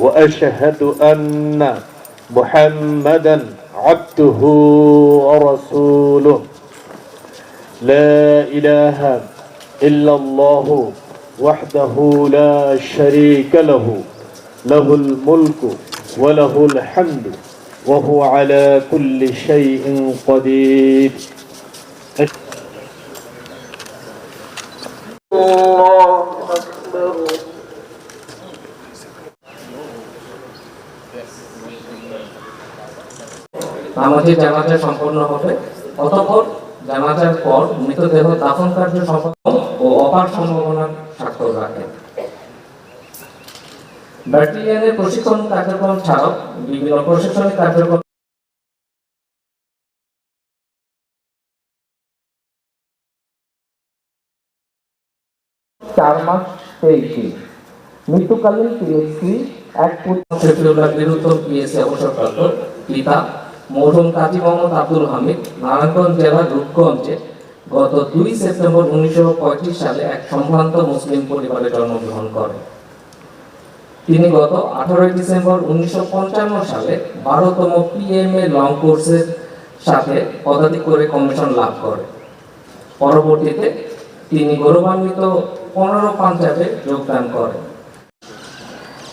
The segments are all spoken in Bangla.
وأشهد أن محمدا عبده ورسوله. لا إله إلا الله وحده لا شريك له. له الملك وله الحمد وهو على كل شيء قدير. নামাজের জানাজা সম্পন্ন হবে। অতঃপর জানাজার পর মৃতদেহ দাফন কার্য সম্পন্ন ও অপার সম্ভাবনার স্বাক্ষর রাখে। ব্যাটালিয়নের প্রশিক্ষণ কার্যক্রম ছাড়াও বিভিন্ন প্রশাসনিক কার্যক্রম চার মাস পেয়েছি। মৃত্যুকালীন পিএসসি এক শফিউল্লাহ বিরুদ্ধ পিএসসি অবসরপ্রাপ্ত পিতা মরহুম কাজী মোহাম্মদ আব্দুল হামিদ নারায়ণগঞ্জ জেলার রূপগঞ্জে গত দুই সেপ্টেম্বর উনিশশো সালে এক সম্ভ্রান্ত মুসলিম পরিবারে জন্মগ্রহণ করেন তিনি গত আঠারোই ডিসেম্বর উনিশশো পঞ্চান্ন সালে বারোতম পিএমএ লং কোর্সের সাথে পদাধিক করে কমিশন লাভ করেন পরবর্তীতে তিনি গৌরবান্বিত পনেরো পাঞ্জাবে যোগদান করেন।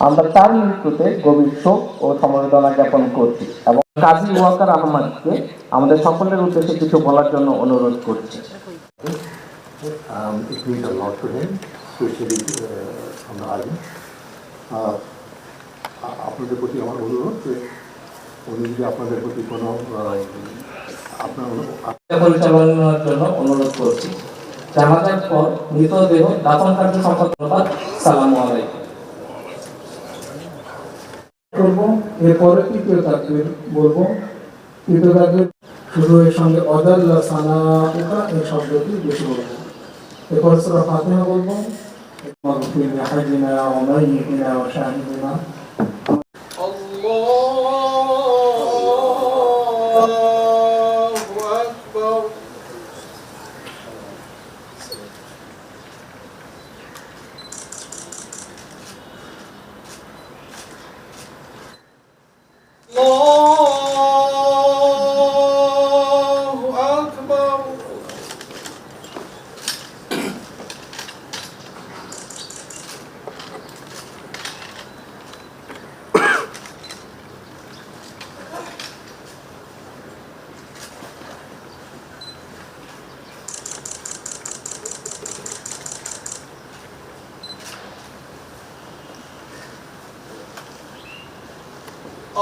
আমরা তার মৃত্যুতে গভীর শোক ও সমবেদনা জ্ঞাপন করছি এবং কাজী ওয়াকার আহমদকে আমাদের সকলের উদ্দেশ্যে কিছু বলার জন্য অনুরোধ করছি Um, it means a lot to him, especially uh, from the army. Uh, আ- আপনাদের প্রতি আমার অনুরোধ যে উনি যদি আপনাদের প্রতি কোনো আপনার পরিচালনার জন্য অনুরোধ করছি জানাজার পর মৃতদেহ দাফন কার্য সম্পন্ন সালামু আলাইকুম করব এরপরে তৃতীয় তাকবির বলব? তৃতীয় তাকবির শুরু এর সঙ্গে অদাল্লা সানা এই শব্দটি বেশি বলব। এরপর সুরা ফাতিহা বলব। মাগফির হাজিনা ওয়া মাইয়িতিনা ওয়া শাহিদিনা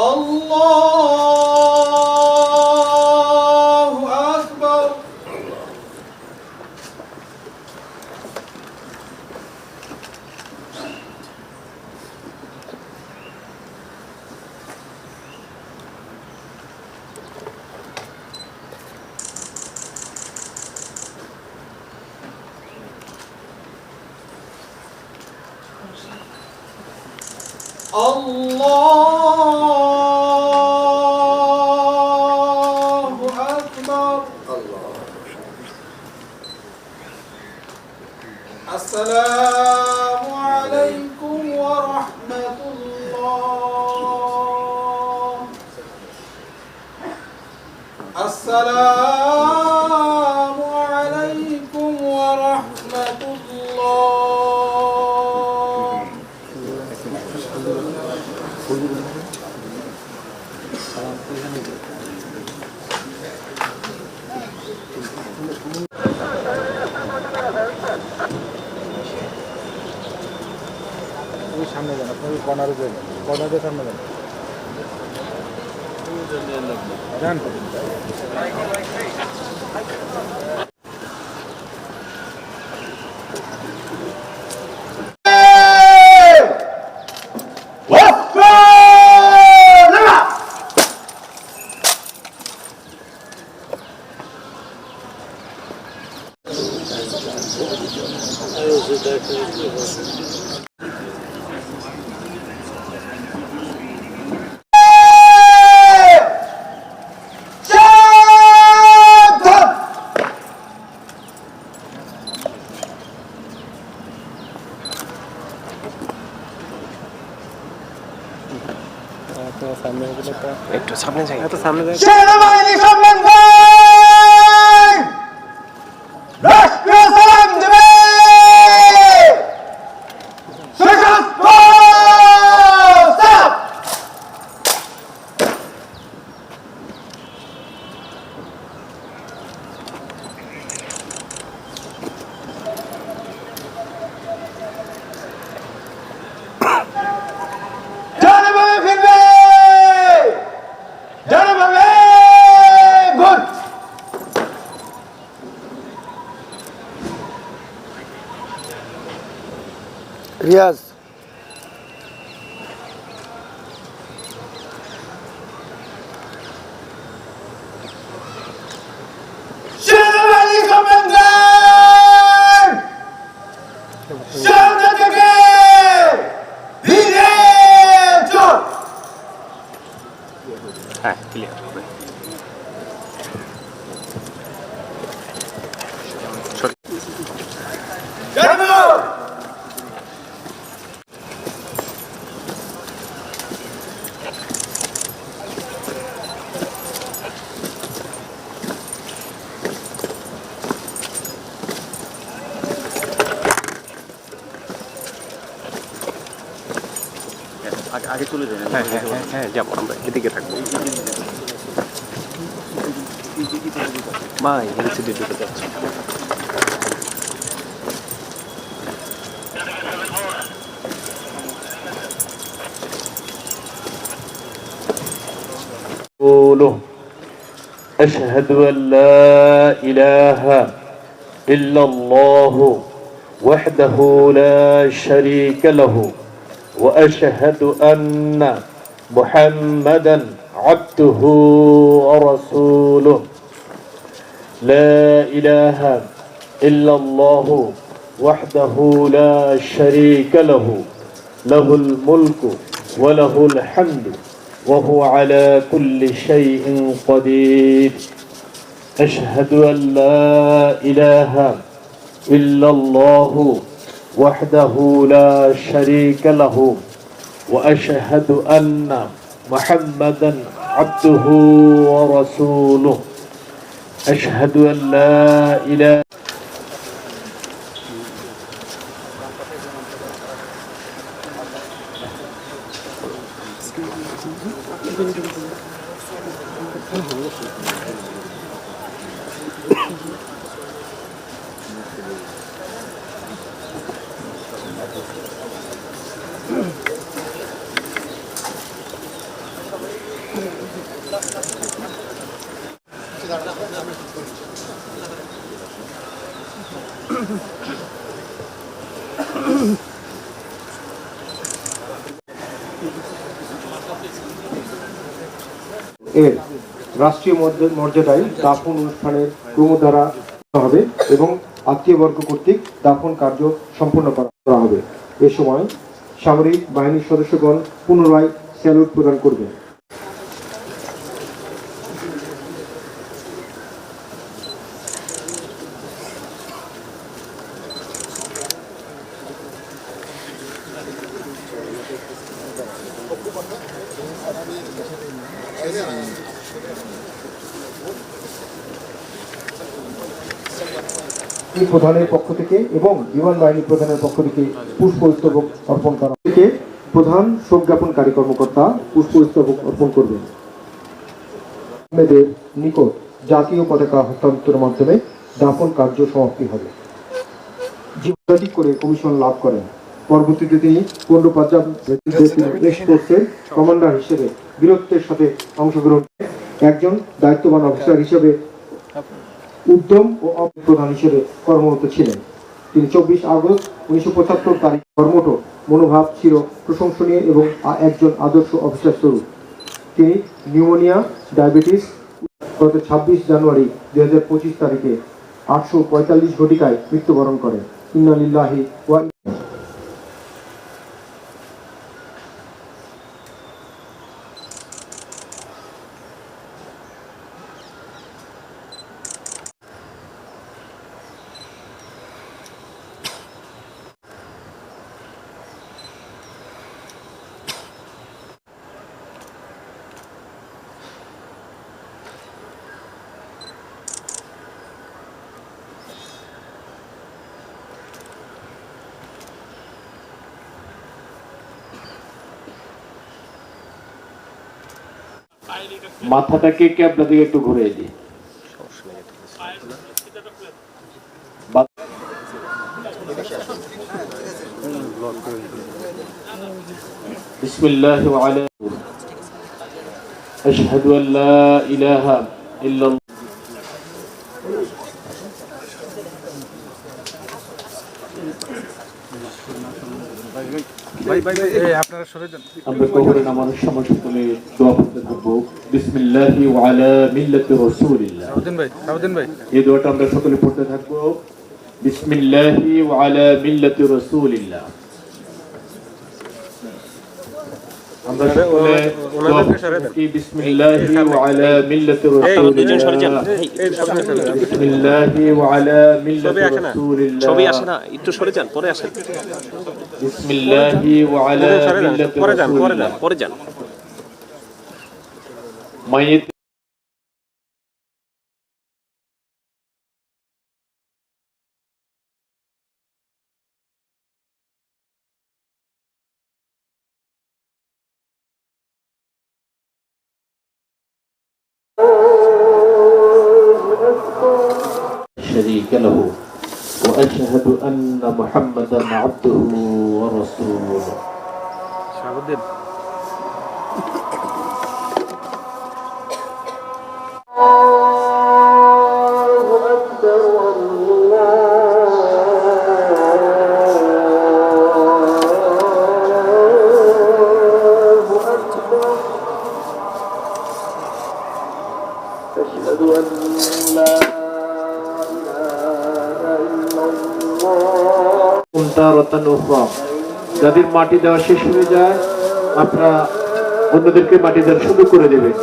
Allah! السلام عليكم ورحمة الله. السلام কর্নারে যাই। কর্নারের সামনে যান। যান। সেনাবাহিনী সম্মান রিয়াজ أشهد أن لا إله إلا الله وحده لا شريك له. وأشهد أن محمدا عبده ورسوله. لا إله إلا الله وحده لا شريك له. له الملك وله الحمد وهو على كل شيء قدير. أشهد أن لا إله إلا الله وحده لا شريك له وأشهد أن محمدا عبده ورسوله. أشهد أن لا إله এর রাষ্ট্রীয় মর্যাদা- মর্যাদায় দাফন অনুষ্ঠানের ক্রমধারা হবে এবং আত্মীয়বর্গ কর্তৃক দাফন কার্য সম্পন্ন করা হবে। এ সময় সামরিক বাহিনীর সদস্যগণ পুনরায় স্যালুট প্রদান করবেন প্রধানের পক্ষ থেকে এবং বিমান বাহিনী প্রধানের পক্ষ থেকে পুষ্পস্তবক অর্পণ করা থেকে প্রধান শোক জ্ঞাপনকারী কর্মকর্তা পুষ্পস্তবক অর্পণ করবেন। আহমেদের নিকট জাতীয় পতাকা হস্তান্তরের মাধ্যমে দাফন কার্য সমাপ্তি হবে। জীবনাধিক করে কমিশন লাভ করেন। পরবর্তীতে তিনি পনেরো পাঞ্জাব এক্সপোর্টসের কমান্ডার হিসেবে বীরত্বের সাথে অংশগ্রহণ একজন দায়িত্ববান অফিসার হিসেবে উদ্যম ও অপ্রধান হিসেবে কর্মরত ছিলেন। তিনি চব্বিশ আগস্ট উনিশশো পঁচাত্তর তারিখ কর্মঠ, মনোভাব ছিল প্রশংসনীয় এবং একজন আদর্শ অফিসার স্বরূপ। তিনি নিউমোনিয়া, ডায়াবেটিস, গত ছাব্বিশ জানুয়ারি দুই হাজার পঁচিশ তারিখে আটশো পঁয়তাল্লিশ ঘটিকায় মৃত্যুবরণ করেন। ইন্নালিল্লাহি ওয়া মাথাটাকে ক্যাবলা দিকে একটু ঘুরে দিই বা- بسم الله وعلى أشهد أن لا إله إلا الله আমরা কবরে নামানোর সময় সকলে দোয়া করতে থাকব। বিসমিল্লাহি ওয়ালা মিল্লাতি রাসূলিল্লাহ। রাউদ্দিন ভাই রাউদ্দিন ভাই। এই দোয়াটা আমরা সকলে পড়তে থাকব। বিসমিল্লাহি বিসমিল্লাহি ওয়ালা মিল্লাতি রাসূলিল্লাহ। সরে যান। পরে মিল্লাতি পরে যান পরে شريك له. وأشهد أن محمدا عبده ورسوله. الله تارة أخرى যাদের মাটি দেওয়া শেষ হয়ে যায় আপনারা অন্যদেরকে মাটি দেওয়া শুরু করে দেবেন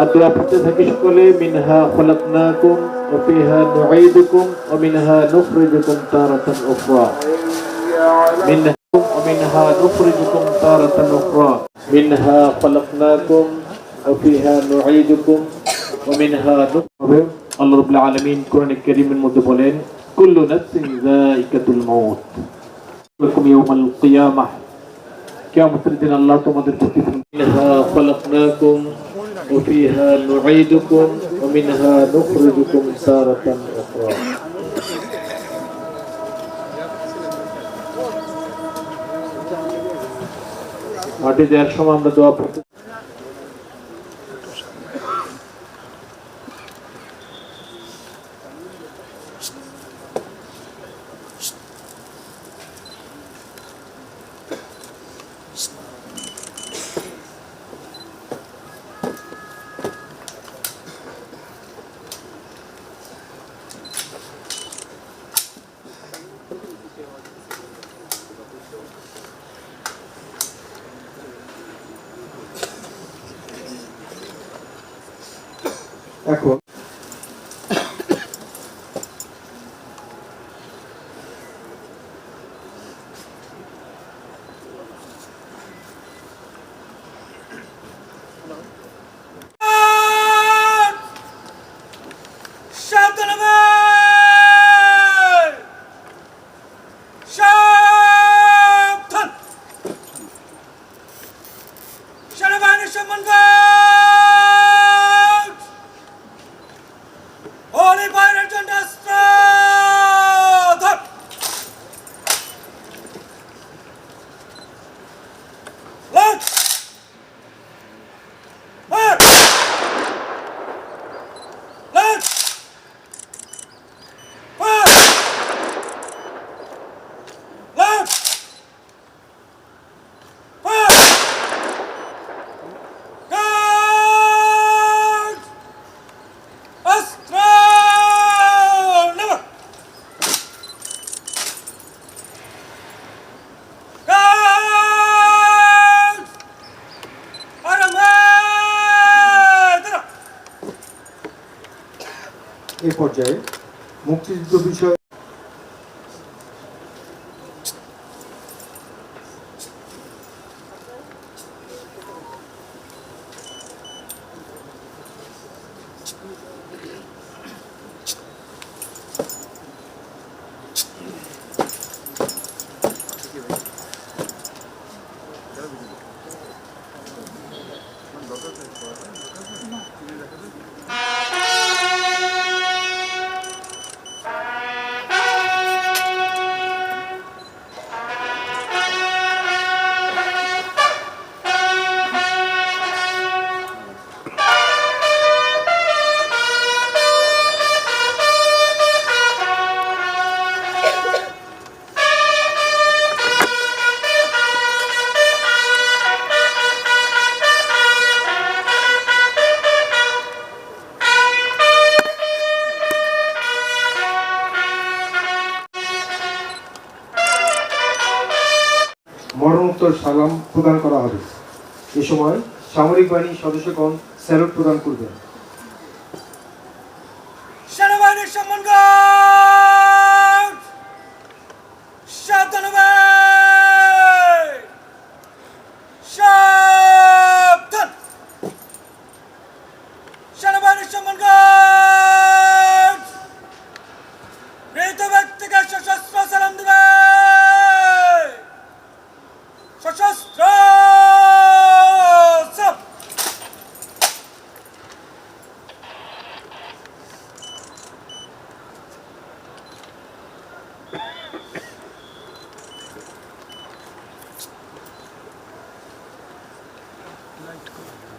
আর দোয়া পড়তে থাকি সকলে মিনহা খলাকনাকুম ওয়া ফিহা নুঈদুকুম ওয়া মিনহা নুখরিজুকুম তারাতান উখরা মিনহা ومنها نخرجكم تارة أخرى منها خلقناكم وفيها نعيدكم ومنها نخرج আল্লাহ রাব্বুল আলামিন কোরআন কারীমের মধ্যে বলেন কুল্লু নাফসিন যায়িকাতুল মাউত লাকুম ইয়াউমাল কিয়ামাহ কিয়ামতের দিন আল্লাহ তোমাদের প্রতিদিন মিনহা খলাকনাকুম وفيها نعيدكم ومنها نخرجكم تارة أخرى মাটি দেওয়ার সময় আমরা দোয়া পড়তে পর্যায়ে মুক্তিযুদ্ধ বিষয়ে সালাম প্রদান করা হবে। এ সময় সামরিক বাহিনীর সদস্যগণ স্যালুট প্রদান করবেন সেনাবাহিনীর সম্মান Айтко.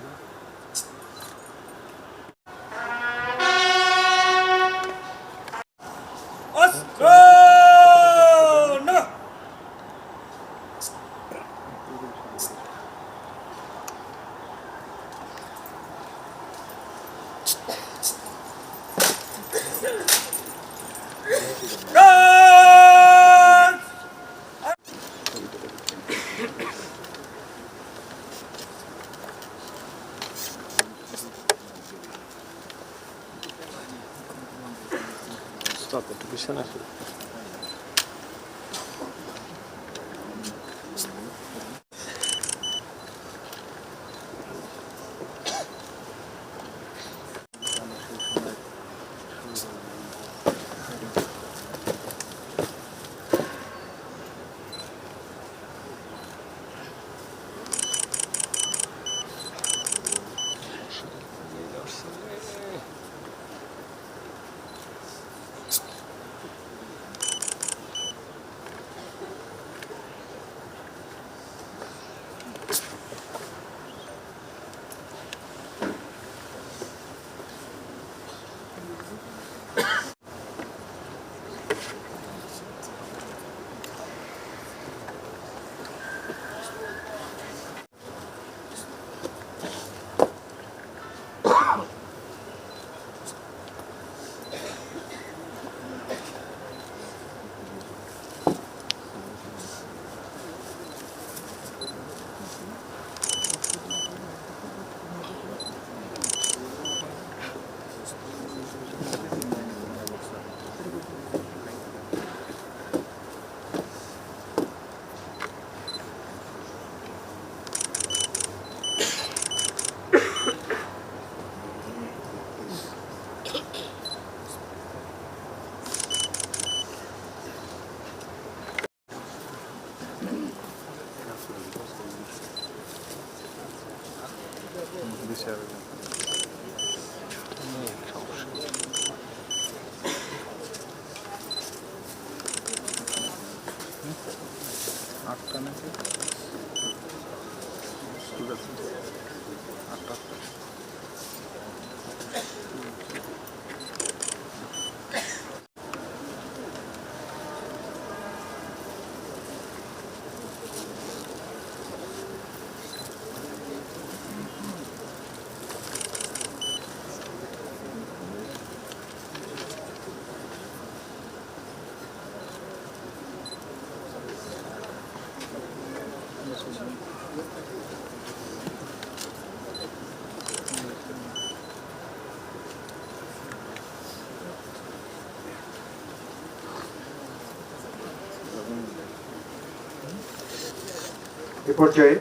এ পর্যায়ে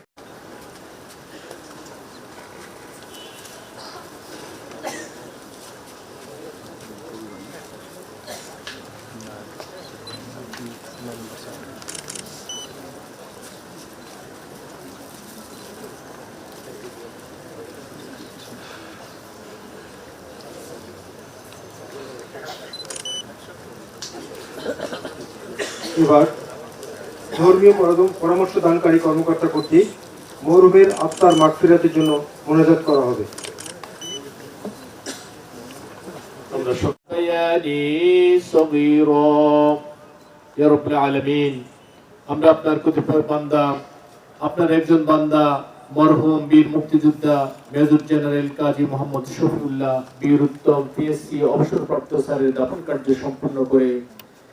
এবার ধর্মীয় পরামর্শ দানকারী কর্মকর্তা কর্তৃক মরহুমের আত্মার মাগফিরাতের জন্য মোনাজাত করা হবে। আমরা আপনার কতিপয় বান্দা, আপনার একজন বান্দা বীর মুক্তিযোদ্ধা, major general Kazi Mohammad Shafiullah, Bir Uttam, PSC, অবসরপ্রাপ্ত স্যারের দাফন কার্য সম্পন্ন করে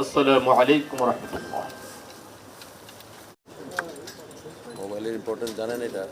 আসসালামু আলাইকুম রহমতুল্লাহ। মোবাইলের ইম্পর্টেন্স জানেন এটা?